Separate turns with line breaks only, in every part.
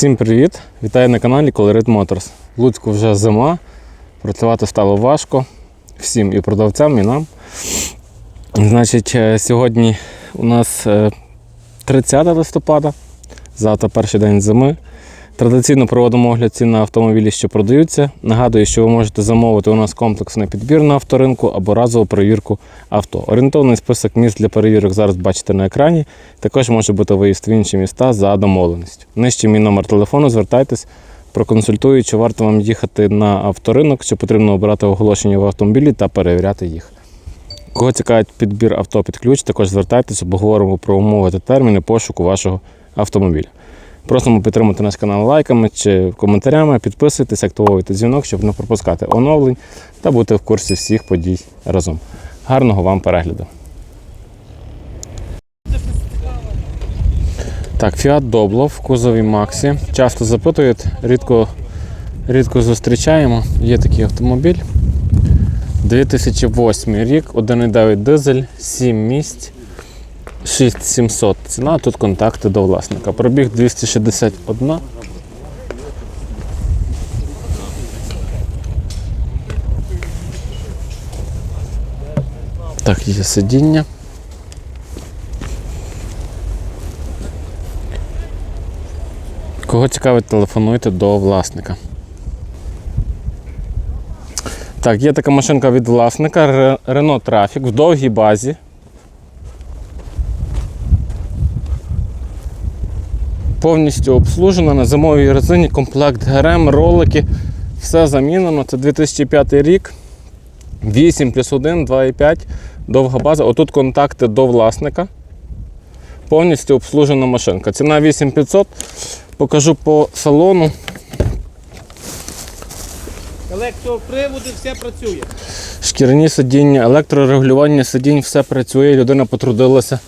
Всім привіт! Вітаю на каналі Colorit Motors. В Луцьку вже зима, працювати стало важко всім і продавцям, і нам. Значить, е, сьогодні у нас е, 30 листопада, завтра перший день зими. Традиційно проводимо огляд цін на автомобілі, що продаються. Нагадую, що ви можете замовити у нас комплексний підбір на авторинку або разову перевірку авто. Орієнтовний список міст для перевірок зараз бачите на екрані. Також може бути виїзд в інші міста за домовленістю. Нижче мій номер телефону, звертайтесь, проконсультую, чи варто вам їхати на авторинок, чи потрібно обирати оголошення в автомобілі та перевіряти їх. Кого цікавить підбір авто під ключ, також звертайтеся, обговоримо про умови та терміни пошуку вашого автомобіля. Просимо підтримати наш канал лайками чи коментарями, підписуйтесь, активовуйте дзвінок, щоб не пропускати оновлень та бути в курсі всіх подій разом. Гарного вам перегляду! Так, Fiat Doblo в кузові Максі. Часто запитують, рідко, рідко зустрічаємо. Є такий автомобіль. 2008 рік, 1,9 дизель, 7 місць. 6700 ціна, тут контакти до власника. Пробіг 261. Так, є сидіння. Кого цікавить, телефонуйте до власника. Так, є така машинка від власника Renault Traffic в довгій базі. Повністю обслужена на зимовій резині, комплект ГРМ, ролики, все замінено. Це 2005 рік. 8 плюс 1, 2,5, довга база. Отут контакти до власника. Повністю обслужена машинка. Ціна 8500. Покажу по салону.
Електроприводи, все працює.
Шкіряні сидіння, електрорегулювання сидінь, все працює. Людина потрудилася.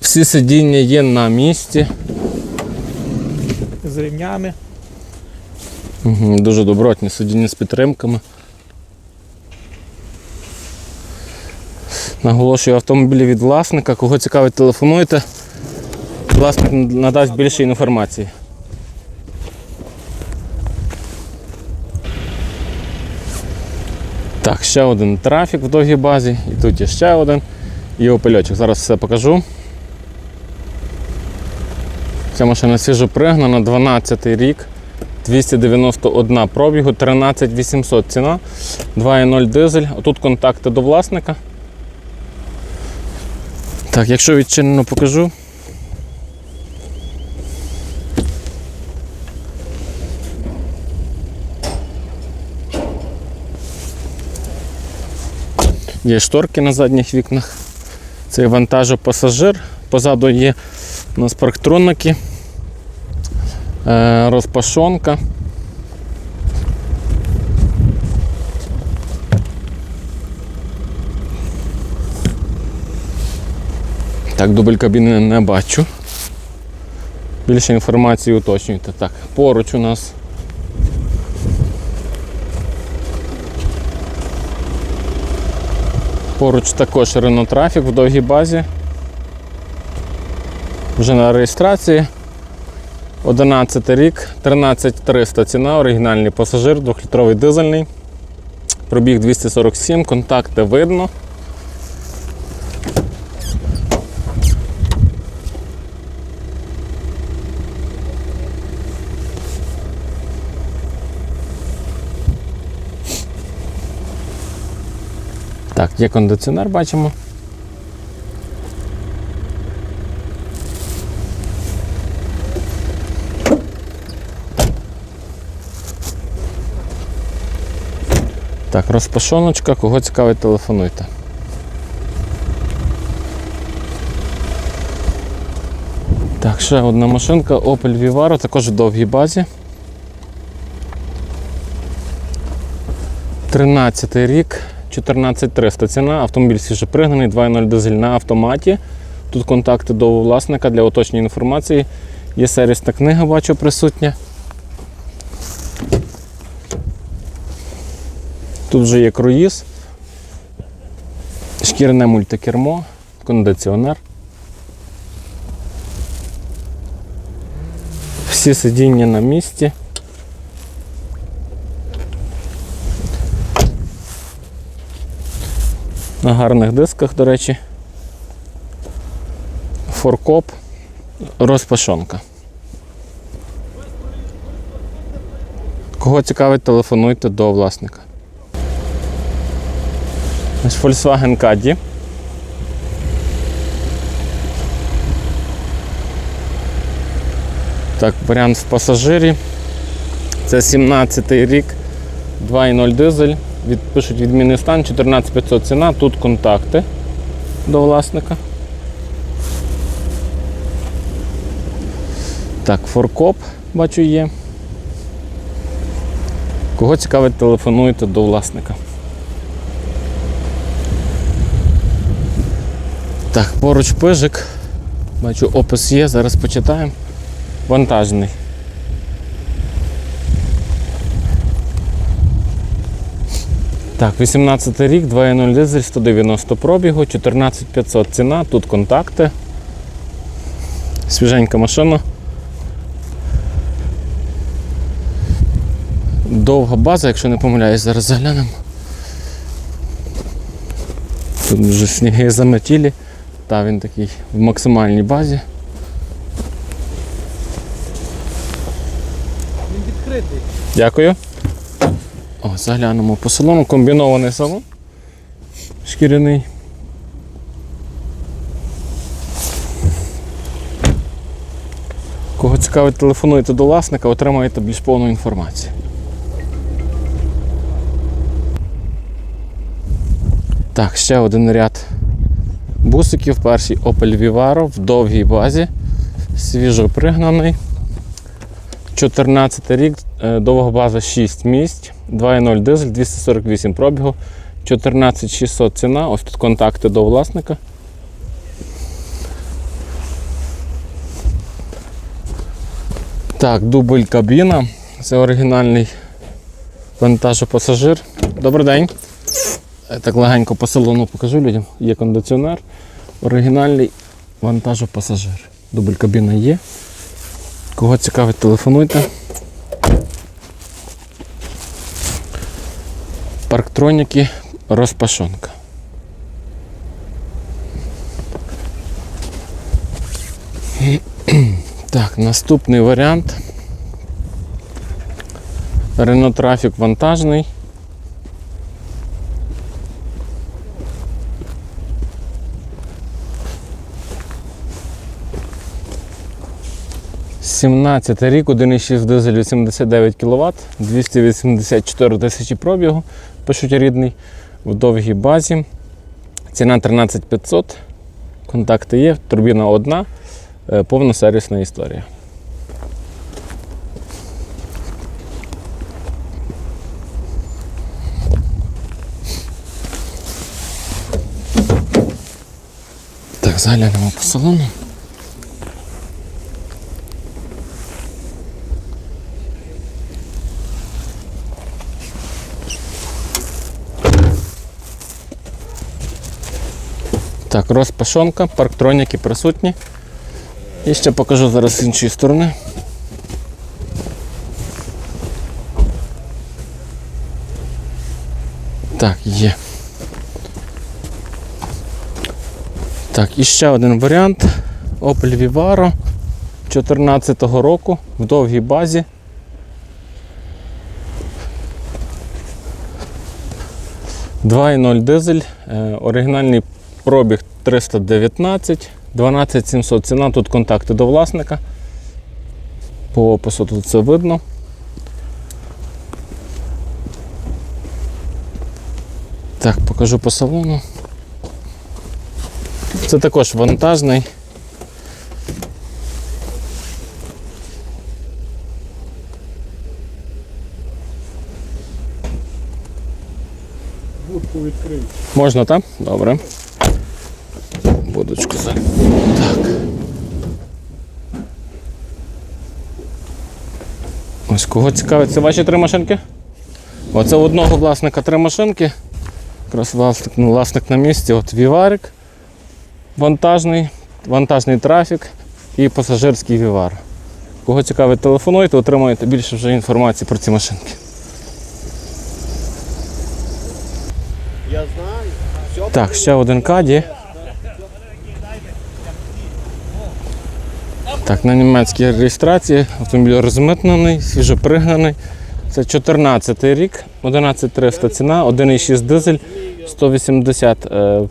Всі сидіння є на місці.
З ремнями.
Мгм, Дуже добротні сидіння з підтримками. Наголошую автомобілі від власника. Кого цікавить, телефонуйте. Власник надасть більше інформації. Так, ще один трафік в довгій базі. І тут є ще один. І опельочок. Зараз все покажу. Ця машина свіжо пригнана, 12 рік. 291 пробігу, 13 800 ціна, 2.0 дизель. Отут контакти до власника. Так, якщо відчинено покажу. Є шторки на задніх вікнах. Це вантажопасажир. Позаду є у нас парктроники. Е, розпашонка. Так, дубль кабіни не бачу. Більше інформації уточнюйте. Так, поруч у нас. Поруч також Renault Traffic в довгій базі. Вже на реєстрації. 11 рік, 13300 ціна, оригінальний пасажир, 2-літровий дизельний. Пробіг 247, контакти видно. Так, є кондиціонер, бачимо. Так, розпашоночка, кого цікавить, телефонуйте. Так, ще одна машинка Opel Vivaro, також в довгій базі. 13 рік, 14300 ціна, автомобіль свіжопригнаний, 2.0 дизель на автоматі. Тут контакти до власника для уточнення інформації. Є сервісна книга, бачу, присутня. Тут вже є круїз, шкірне мультикермо, кондиціонер. Всі сидіння на місці. На гарних дисках, до речі. Форкоп, розпашонка. Кого цікавить, телефонуйте до власника. Ось Volkswagen Caddy. Так, варіант в пасажирі. Це 17 рік, 2.0 дизель. Від, пишуть відмінний стан, 14500 ціна. Тут контакти до власника. Так, форкоп, бачу, є. Кого цікавить, телефонуйте до власника. Так, поруч пижик. Бачу, опис є, зараз почитаємо. Вантажний. Так, 18 рік, 2.0 дизель, 190 пробігу, 14500 ціна, тут контакти. Свіженька машина. Довга база, якщо не помиляюсь, зараз заглянемо. Тут вже сніги заметілі. Та він такий в максимальній базі.
Він відкритий.
Дякую. О, заглянемо по салону. Комбінований салон. Шкіряний. Кого цікавить, телефонуйте до власника, отримаєте більш повну інформацію. Так, ще один ряд бусиків. Перший Opel Vivaro в довгій базі. Свіжо пригнаний. 14 рік, е, довга база 6 місць, 2.0 дизель, 248 пробігу, 14600 ціна. Ось тут контакти до власника. Так, дубль кабіна. Це оригінальний вантажопасажир. Добрий день. Е, Так легенько по салону покажу людям. Є кондиціонер. Оригінальний вантажопасажир. Дубль кабіна є. Кого цікавить, телефонуйте. Парктроніки, розпашонка. Так, наступний варіант. Renault Trafic вантажний. – 17 рік, 1,6 дизель 89 кВт, 284 тисячі пробігу, пишуть рідний, в довгій базі. Ціна 13500, контакти є, турбіна одна, е, повна сервісна історія. Так, заглянемо по салону. Так, розпашонка, парктроніки присутні. І ще покажу зараз з іншої сторони. Так, є. Так, і ще один варіант. Opel Vivaro 2014 року в довгій базі. 2.0 дизель, е, оригінальний пробіг 319, 12700 ціна, тут контакти до власника. По опису тут це видно. Так, покажу по салону. Це також вантажний.
Будку відкрив.
Можна, так? Добре. Будочку за. Так. Ось кого цікавить, це ваші три машинки? Оце у одного власника три машинки. Якраз власник, ну, власник на місці. От Віварик, вантажний, вантажний трафік і пасажирський Вівар. Кого цікавить, телефонуйте, отримаєте більше вже інформації про ці машинки.
Я знаю. Все
Так, ще один каді. Так, на німецькій реєстрації автомобіль розмитнений, свіжопригнаний. Це 14 рік, 11300 ціна, 1,6 дизель, 180, е,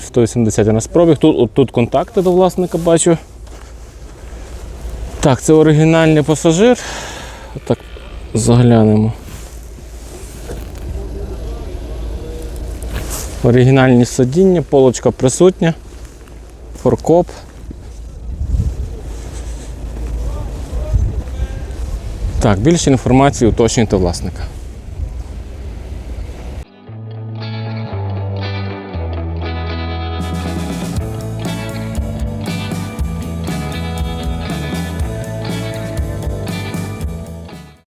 180 у нас пробіг. Тут, тут контакти до власника бачу. Так, це оригінальний пасажир. Так, заглянемо. Оригінальні сидіння, полочка присутня, форкоп. Так, більше інформації уточнюйте власника.